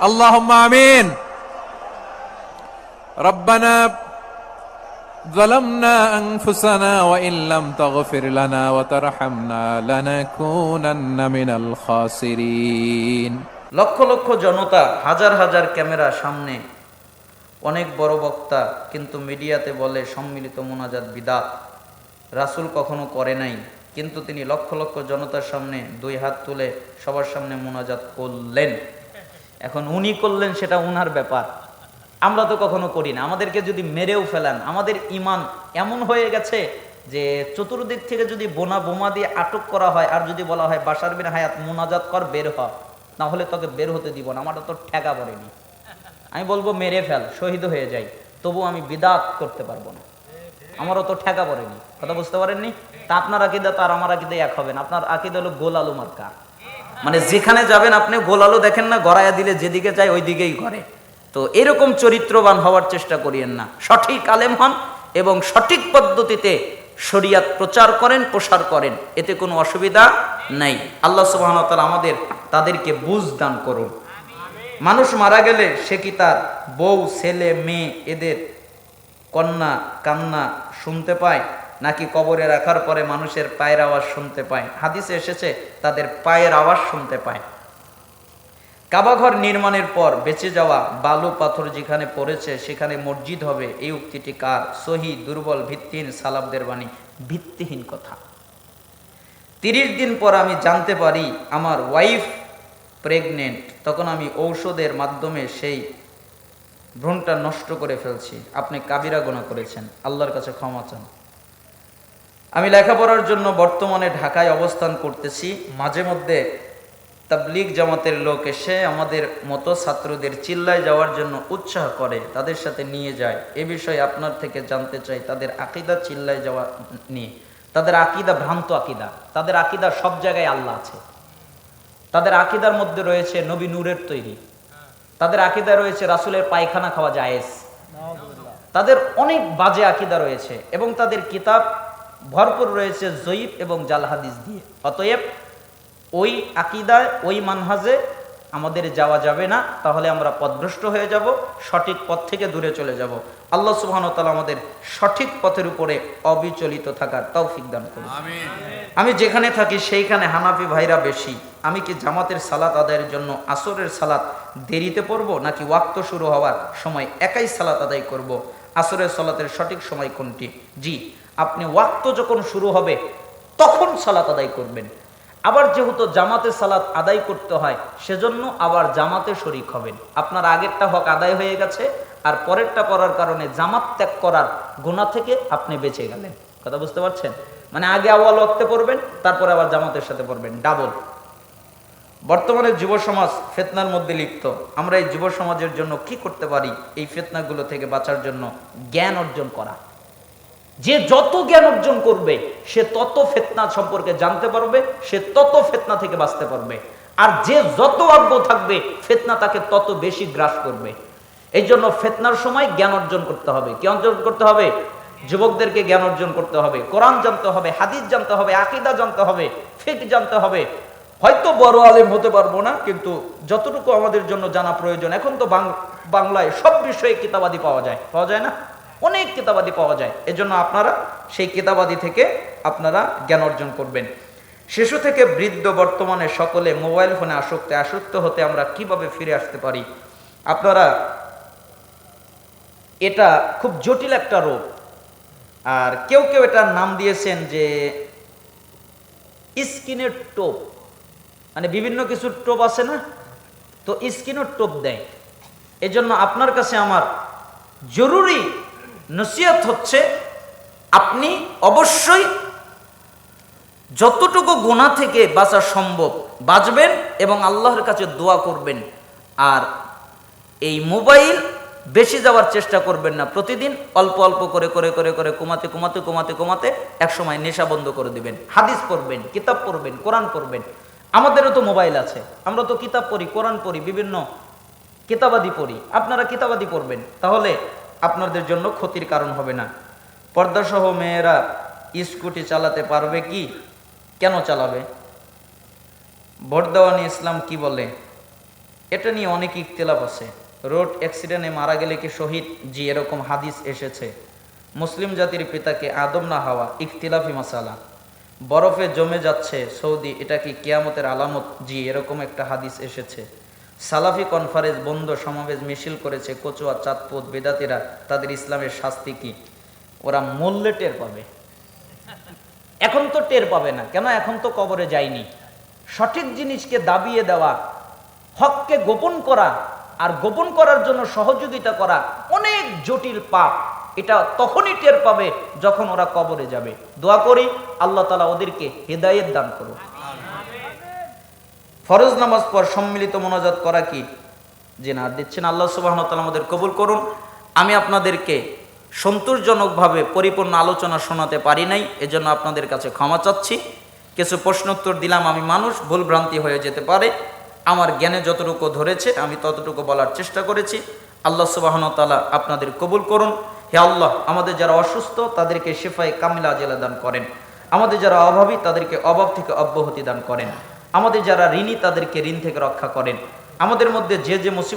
اللهم امين ربنا ظلمنا انفسنا وان لم تغفر لنا وترحمنا لنكونن من الخاسرين লক্ষ লক্ষ জনতা হাজার হাজার ক্যামেরা সামনে অনেক বড় বক্তা কিন্তু মিডিয়াতে বলে সম্মিলিত মোনাজাত বিদাত রাসূল কখনো করে নাই কিন্তু তিনি লক্ষ লক্ষ জনতার সামনে দুই হাত তুলে সবার সামনে মোনাজাত করলেন এখন উনি করলেন সেটা উনার ব্যাপার। আমরা তো কখনো করি না। আমাদেরকে যদি মেরেও ফেলান, আমাদের ইমান এমন হয়ে গেছে যে চতুর্দিক থেকে যদি বোনা বোমা দিয়ে আটক করা হয় আর যদি বলা হয় বাসার বিন হায়াত মোনাজাত কর, বের হ। না হলে তোকে বের হতে দিব না। আমারটা তো ঠেকা পড়েনি। আমি বলব, মেরে ফেল, শহীদ হয়ে যাই। তবু আমি বিদাত করতে পারব না। আমারও তো ঠেকা পড়েনি। কথা বুঝতে পারেননি? তা আপনার আকিদা তো আর আমার আকিদে এক হবে না। আপনার আকিদা হলো গোল আলু মার্কা। মানে যেখানে যাবেন আপনি গোল আলু দেখেন না, গড়াইয়া দিলে যেদিকে যায় ওই দিকেই করে তো এরকম চরিত্রবান হওয়ার চেষ্টা করিয়েন না। সঠিক আলেম হন এবং সঠিক পদ্ধতিতে শরিয়াত প্রচার করেন, প্রসার করেন। এতে কোনো অসুবিধা নাই। আল্লাহ সুবাহ আমাদের তাদেরকে বুঝ দান করুন। মানুষ মারা গেলে সে কি তার বউ, ছেলে, মেয়ে, এদের কন্যা, কান্না শুনতে পায়? নাকি কবরে রাখার পরে মানুষের পায়ের আওয়াজ শুনতে পায়। হাদিসে এসেছে, তাদের পায়ের আওয়াজ শুনতে পায়। কাবাঘর নির্মাণের পর বেঁচে যাওয়া বালু পাথর যেখানে পড়েছে, সেখানে মসজিদ হবে। এই উক্তিটি কার? সহি, দুর্বল, ভিত্তিহীন সালাবদের বাণী। ভিত্তিহীন কথা। তিরিশ দিন পর আমি জানতে পারি, আমার ওয়াইফ প্রেগনেন্ট। তখন আমি ঔষধের মাধ্যমে সেই ভ্রূণটা নষ্ট করে ফেলছি। আপনি কাবিরা গোনা করেছেন। আল্লাহর কাছে ক্ষমা চান। আমি লেখাপড়ার জন্য বর্তমানে ঢাকায় অবস্থান করতেছি। মাঝে মধ্যে তাবলিগ জামাতের লোক এসে আমাদের মতো ছাত্রদের চিল্লায় যাওয়ার জন্য উৎসাহ করে, তাদের সাথে নিয়ে যায়। এ বিষয়ে আপনার থেকে জানতে চাই, তাদের আকিদা চিল্লায় যাওয়া নিয়ে। তাদের আকিদা ভ্রান্ত আকিদা। তাদের আকিদা সব জায়গায় আল্লাহ আছে। তাদের আকিদার মধ্যে রয়েছে নবী নূরের তৈরি। তাদের আকিদা রয়েছে রাসুলের পায়খানা খাওয়া জায়েজ। তাদের অনেক বাজে আকিদা রয়েছে এবং তাদের কিতাব ভরপুর রয়েছে জয়ীফ এবং জাল হাদিস দিয়ে। অতএব ওই আকিদায় ওই মানহাজে আমাদের যাওয়া যাবে না তাহলে আমরা পথভ্রষ্ট হয়ে যাব সঠিক পথ থেকে দূরে চলে যাব। আল্লাহ সুবহান তাআলা আমাদের সঠিক পথের উপরে অবিচলিত থাকার তৌফিক দান করুন। আমি যেখানে থাকি সেইখানে হানাফি ভাইরা বেশি। আমি কি জামাতের সালাত আদায়ের জন্য আসরের সালাত দেরিতে পড়ব নাকি ওয়াক্ত শুরু হওয়ার সময় একাই সালাত আদায় করব? আসরের সালাতের সঠিক সময় কোনটি? জি আপনি ওয়াক্ত যখন শুরু হবে, তখন সালাত আদায় করবেন। আবার যেহেতু জামাতে সালাত আদায় করতে হয়, সেজন্য আবার জামাতে শরিক হবেন। আপনার আগেরটা হক আদায় হয়ে গেছে, আর পরেরটা পড়ার কারণে জামাত ত্যাগ করার গুণা থেকে আপনি বেঁচে গেলেন। কথা বুঝতে পারছেন? মানে আগে আওয়াল ওয়াক্তে পড়বেন, তারপরে আবার জামাতের সাথে পড়বেন। ডাবল। বর্তমানে যুব সমাজ ফেতনার মধ্যে লিপ্ত। আমরা এই যুব সমাজের জন্য কি করতে পারি? এই ফেতনাগুলো থেকে বাঁচার জন্য জ্ঞান অর্জন করা। যে যত জ্ঞান অর্জন করবে, সে তত ফেতনা সম্পর্কে জানতে পারবে, সে তত ফেতনা থেকে বাঁচতে পারবে। আর যে যত অজ্ঞ থাকবে, ফেতনা তাকে তত বেশি গ্রাস করবে। এই জন্য ফেতনার সময় জ্ঞান অর্জন করতে হবে। কি অর্জন করতে হবে? যুবকদেরকে জ্ঞান অর্জন করতে হবে। কোরআন জানতে হবে, হাদিস জানতে হবে, আকিদা জানতে হবে ফিক জানতে হবে। হয়তো বড় আলেম হতে পারব না, কিন্তু যতটুকু আমাদের জন্য জানা প্রয়োজন, এখন তো বাংলায় সব বিষয়ে কিতাবাদি পাওয়া যায়। পাওয়া যায় না? অনেক কিতাবাদি পাওয়া যায়। এজন্য আপনারা সেই কিতাবাদি থেকে আপনারা জ্ঞান অর্জন করবেন। শিশু থেকে বৃদ্ধ বর্তমানে সকলে মোবাইল ফোনে আসক্ত আসক্ত হতে আমরা কীভাবে ফিরে আসতে পারি? আপনারা এটা খুব জটিল একটা রোগ। আর কেউ কেউ এটার নাম দিয়েছেন যে স্কিনের টোপ। মানে বিভিন্ন কিছুর টোপ আছে না? তো স্কিনের টোপ দেয়। এজন্য আপনার কাছে আমার জরুরি নসিহত হচ্ছে আপনি অবশ্যই যতটুকু গোনা থেকে বাঁচা সম্ভব বাঁচবেন এবং আল্লাহর কাছে দোয়া করবেন। আর এই মোবাইল বেশি যাওয়ার চেষ্টা করবেন না। প্রতিদিন অল্প অল্প করে করে করে করে কমাতে কমাতে কমাতে কমাতে এক সময় নেশা বন্ধ করে দিবেন। হাদিস পড়বেন, কিতাব পড়বেন, কোরআন পড়বেন। আমাদেরও তো মোবাইল আছে। আমরা তো কিতাব পড়ি, কোরআন পড়ি, বিভিন্ন কিতাবাদি পড়ি। আপনারা কিতাবাদি পড়বেন। তাহলে আপনাদের জন্য ক্ষতির কারণ হবে না। পর্দাসহ মেয়েরা স্কুটি চালাতে পারবে কি? কেন চালাবে? ভোট দেওয়ানি ইসলাম কি বলে? এটা নিয়ে অনেক ইখতিলাফ আছে। রোড অ্যাক্সিডেন্টে মারা গেলে কি শহীদ? জি, এরকম হাদিস এসেছে। মুসলিম জাতির পিতাকে আদম না হওয়া, ইখতিলাফি মাসালা। বরফে জমে যাচ্ছে সৌদি, এটা কি কেয়ামতের আলামত? জি, এরকম একটা হাদিস এসেছে। সালাফি কনফারেন্স, বন্ধ সমাবেশ মিছিল করেছে কচুয়া, চাঁদপুত বেদাতিরা। তাদের ইসলামের শাস্তি কি? ওরা মূল্যে টের পাবে। এখন তো টের পাবে না। কেন? এখন তো কবরে যায়নি। সঠিক জিনিসকে দাবিয়ে দেওয়া, হককে গোপন করা আর গোপন করার জন্য সহযোগিতা করা অনেক জটিল পাপ। এটা তখনই টের পাবে যখন ওরা কবরে যাবে। দোয়া করি আল্লাহ তালা ওদেরকে হেদায়েত দান করুন ফরজ নামাজ পর সম্মিলিত মোনাজাত করা কি? যে না দিচ্ছেন আল্লাহ সুবাহ আমাদের কবুল করুন। আমি আপনাদেরকে সন্তোষজনকভাবে পরিপূর্ণ আলোচনা শোনাতে পারি নাই, এজন্য আপনাদের কাছে ক্ষমা চাচ্ছি। কিছু প্রশ্নোত্তর দিলাম আমি মানুষ, ভুল ভ্রান্তি হয়ে যেতে পারে। আমার জ্ঞানে যতটুকু ধরেছে, আমি ততটুকু বলার চেষ্টা করেছি। আল্লাহ সুবাহন তালা আপনাদের কবুল করুন। হে আল্লাহ, আমাদের যারা অসুস্থ, তাদেরকে শেফায় কামিলা জেলা দান করেন। আমাদের যারা অভাবী, তাদেরকে অভাব থেকে অব্যাহতি দান করেন। আমাদের যারা ঋণী তাদেরকে ঋণ থেকে রক্ষা করেন। আমাদের মধ্যে যে যে মুসিবত